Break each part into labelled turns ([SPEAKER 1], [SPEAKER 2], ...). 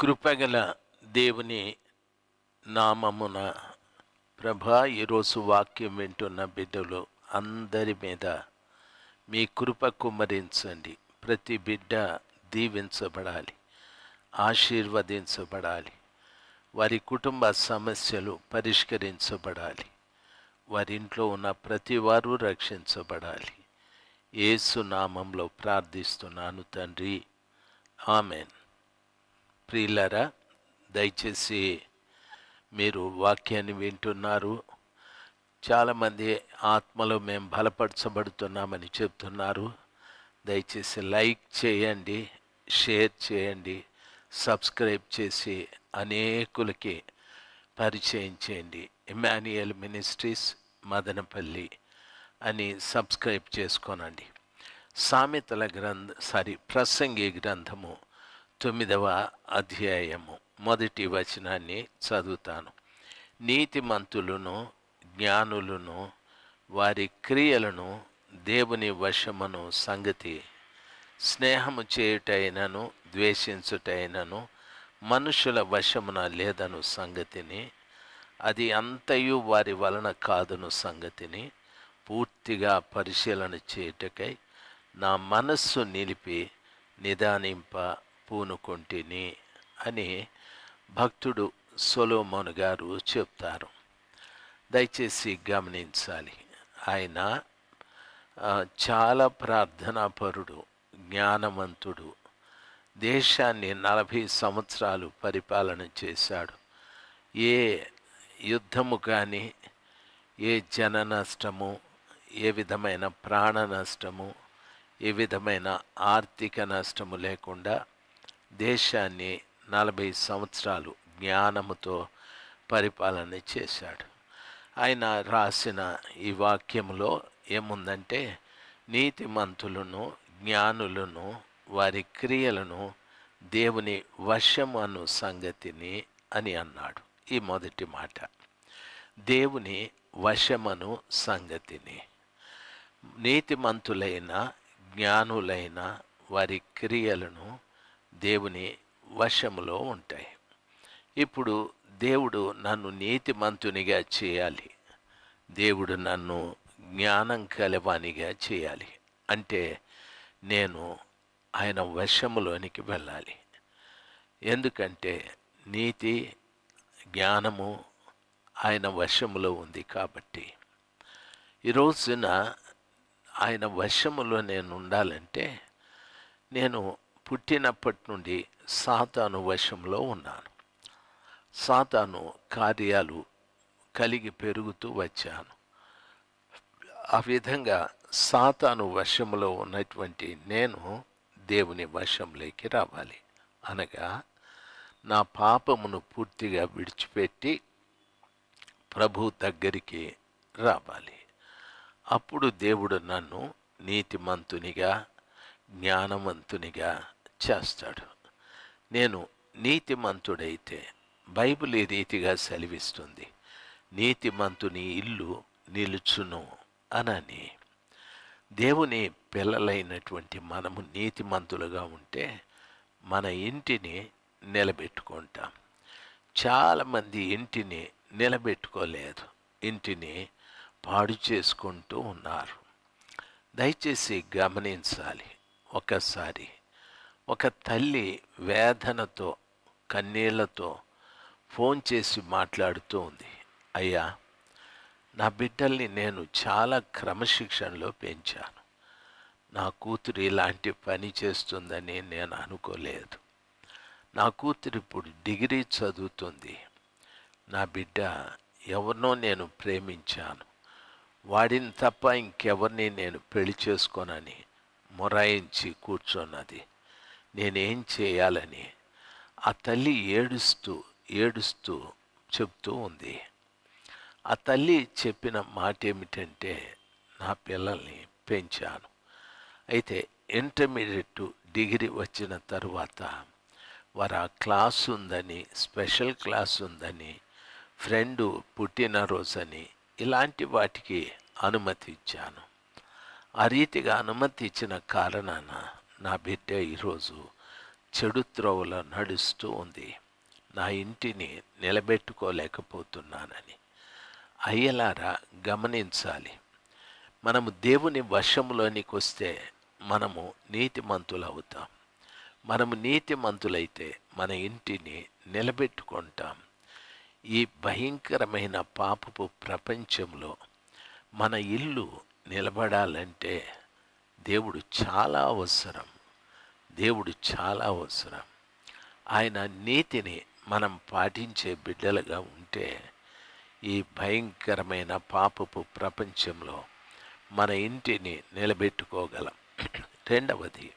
[SPEAKER 1] కృపగల దేవుని నామమున ప్రభా ఈరోజు వాక్యం వింటున్న బిడ్డలు అందరి మీద మీ కృప కుమ్మరించండి. ప్రతి బిడ్డ దీవించబడాలి ఆశీర్వదించబడాలి వారి కుటుంబ సమస్యలు పరిష్కరించబడాలి వారింట్లో ఉన్న ప్రతి వారు రక్షించబడాలి. ఏసు నామంలో ప్రార్థిస్తున్నాను తండ్రి. ఆమెన్. ప్రియులారా దయచేసి మీరు వాక్యాన్ని వింటున్నారు. చాలామంది ఆత్మలో మేము బలపరచబడుతున్నామని చెప్తున్నారు. దయచేసి లైక్ చేయండి షేర్ చేయండి సబ్స్క్రైబ్ చేసి అనేకులకి పరిచయం చేయండి. ఇమాన్యుయల్ మినిస్ట్రీస్ మదనపల్లి అని సబ్స్క్రైబ్ చేసుకోనండి. సామెతల గ్రంథ సారీ ప్రసంగి గ్రంథము తొమ్మిదవ అధ్యాయము. మొదటి వచనాన్ని చదువుతాను. నీతిమంతులను జ్ఞానులను వారి క్రియలను దేవుని వశమును సంగతి స్నేహము చేయుటైనను ద్వేషించుటైనను మనుషుల వశమున లేదను సంగతిని అది అంతయు వారి వలన కాదును సంగతిని పూర్తిగా పరిశీలన చేయుటకై నా మనస్సు నిలిపి నిదానింప పూనుకొంటిని అని భక్తుడు సొలోమోను గారు చెప్తారు. దయచేసి గమనించాలి. ఆయన చాలా ప్రార్థనాపరుడు జ్ఞానవంతుడు దేశాన్ని నలభై సంవత్సరాలు పరిపాలన చేశాడు. ఏ యుద్ధము కానీ ఏ జన నష్టము ఏ విధమైన ప్రాణ నష్టము ఏ విధమైన ఆర్థిక నష్టము లేకుండా దేశాన్ని నలభై సంవత్సరాలు జ్ఞానముతో పరిపాలన చేశాడు. ఆయన రాసిన ఈ వాక్యంలో ఏముందంటే నీతిమంతులను జ్ఞానులను వారి క్రియలను దేవుని వశము అను సంగతిని అని అన్నాడు ఈ మొదటి మాట. దేవుని వశమను సంగతిని. నీతిమంతులైన జ్ఞానులైన వారి క్రియలను దేవుని వశములో ఉంటాయి. ఇప్పుడు దేవుడు నన్ను నీతిమంతునిగా చేయాలి. దేవుడు నన్ను జ్ఞానం కలవానిగా చేయాలి. అంటే నేను ఆయన వశములోనికి వెళ్ళాలి. ఎందుకంటే నీతి జ్ఞానము ఆయన వశములో ఉంది కాబట్టి. ఈ రోజున ఆయన వశములో నేను ఉండాలంటే నేను పుట్టినప్పటి నుండి సాతాను వశంలో ఉన్నాను. సాతాను కార్యాలు కలిగి పెరుగుతూ వచ్చాను. ఆ విధంగా సాతాను వశంలో ఉన్నటువంటి నేను దేవుని వశంలోకి రావాలి. అనగా నా పాపమును పూర్తిగా విడిచిపెట్టి ప్రభు దగ్గరికి రావాలి. అప్పుడు దేవుడు నన్ను నీతిమంతునిగా జ్ఞానవంతునిగా చేస్తాడు. నేను నీతిమంతుడైతే బైబిల్ ఈ రీతిగా సెలవిస్తుంది? నీతిమంతుని ఇల్లు నిలుచును అనని. దేవుని పిల్లలైనటువంటి మనము నీతిమంతులుగా ఉంటే మన ఇంటిని నిలబెట్టుకుంటాం. చాలామంది ఇంటిని నిలబెట్టుకోలేదు. ఇంటిని పాడు చేసుకుంటూ ఉన్నారు. దయచేసి గమనించాలి. ఒకసారి ఒక తల్లి వేదనతో కన్నీళ్ళతో ఫోన్ చేసి మాట్లాడుతూ ఉంది. అయ్యా నా బిడ్డల్ని నేను చాలా క్రమశిక్షణలో పెంచాను. నా కూతురు ఇలాంటి పని చేస్తుందని నేను అనుకోలేదు. నా కూతురు ఇప్పుడు డిగ్రీ చదువుతుంది. నా బిడ్డ ఎవరినో నేను ప్రేమించాను. వాడిని తప్ప ఇంకెవరిని నేను పెళ్ళి చేసుకోనని మొరాయించి కూర్చున్నది. నేనేం చేయాలని ఆ తల్లి ఏడుస్తూ ఏడుస్తూ చెప్తూ ఉంది. ఆ తల్లి చెప్పిన మాట ఏమిటంటే నా పిల్లల్ని పెంచాను. అయితే ఇంటర్మీడియట్ డిగ్రీ వచ్చిన తరువాత వారు ఆ క్లాస్ ఉందని స్పెషల్ క్లాస్ ఉందని ఫ్రెండు పుట్టినరోజని ఇలాంటి వాటికి అనుమతి ఇచ్చాను ఆ రీతిగా అనుమతి ఇచ్చిన కారణాన నా బిడ్డ ఈరోజు చెడు త్రోవలో నడుస్తూ ఉంది. నా ఇంటిని నిలబెట్టుకోలేకపోతున్నానని. అయ్యలారా గమనించాలి. మనము దేవుని వశంలోనికి వస్తే మనము నీతిమంతులు అవుతాం మనము నీతిమంతులైతే మన ఇంటిని నిలబెట్టుకుంటాం. ఈ భయంకరమైన పాపపు ప్రపంచంలో మన ఇల్లు నిలబడాలంటే దేవుడు చాలా అవసరం. దేవుడు చాలా అవసరం. ఆయన నీతిని మనం పాటించే బిడ్డలుగా ఉంటే ఈ భయంకరమైన పాపపు ప్రపంచంలో మన ఇంటిని నిలబెట్టుకోగలం. రెండవది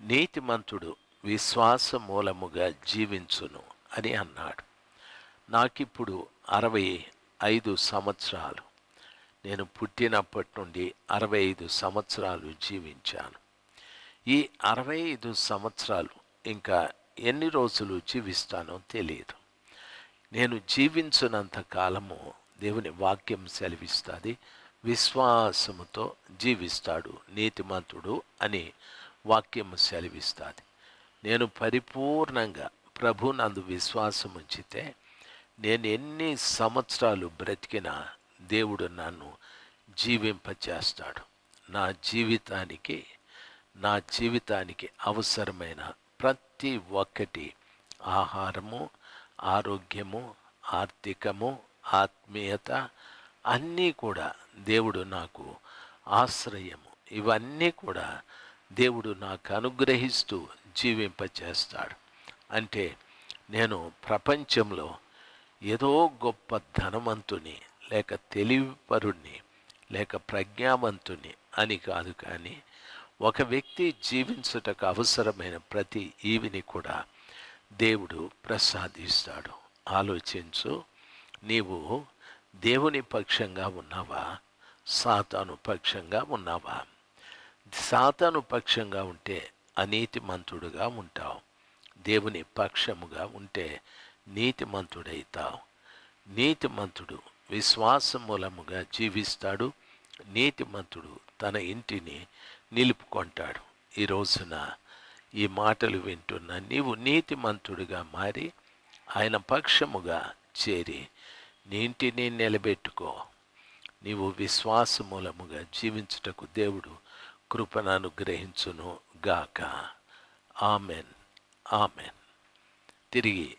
[SPEAKER 1] నీతిమంతుడు విశ్వాస మూలముగా జీవించును అని అన్నాడు. నాకిప్పుడు అరవై ఐదు సంవత్సరాలు. నేను పుట్టినప్పటి నుండి అరవై ఐదు సంవత్సరాలు జీవించాను. ఈ అరవై ఐదు సంవత్సరాలు ఇంకా ఎన్ని రోజులు జీవిస్తానో తెలియదు నేను జీవించినంత కాలము దేవుని వాక్యం సెలవిస్తుంది విశ్వాసముతో జీవిస్తాడు నీతిమంతుడు అని వాక్యము సెలవిస్తుంది. నేను పరిపూర్ణంగా ప్రభు నందు విశ్వాసం ఉంచితే నేను ఎన్ని సంవత్సరాలు బ్రతికినా దేవుడు నన్ను జీవింపచేస్తాడు. నా జీవితానికి నా జీవితానికి అవసరమైన ప్రతి ఒక్కటి ఆహారము ఆరోగ్యము ఆర్థికము ఆత్మీయత అన్నీ కూడా దేవుడు నాకు ఆశ్రయము. ఇవన్నీ కూడా దేవుడు నాకు అనుగ్రహిస్తూ జీవింపచేస్తాడు. అంటే నేను ప్రపంచంలో ఏదో గొప్ప ధనవంతుని లేక తెలివిపరుణ్ణి లేక ప్రజ్ఞావంతుని అని కాదు కానీ ఒక వ్యక్తి జీవించుటకు అవసరమైన ప్రతి ఈవిని కూడా దేవుడు ప్రసాదిస్తాడు. ఆలోచించు నీవు దేవుని పక్షంగా ఉన్నావా? సాతాను పక్షంగా ఉన్నావా? సాతాను పక్షంగా ఉంటే అనీతిమంతుడుగా ఉంటావు. దేవుని పక్షముగా ఉంటే నీతిమంతుడైతావు. నీతిమంతుడు విశ్వాసం మూలముగా జీవిస్తాడు నీతిమంతుడు తన ఇంటిని నిలుపుకుంటాడు. ఈ రోజున ఈ మాటలు వింటున్న నీవు నీతిమంతుడిగా మారి ఆయన పక్షముగా చేరి నీ ఇంటిని నిలబెట్టుకో. నీవు విశ్వాస మూలముగా జీవించుటకు దేవుడు కృపను అనుగ్రహించును గాక ఆమెన్. ఆమెన్. తిరిగి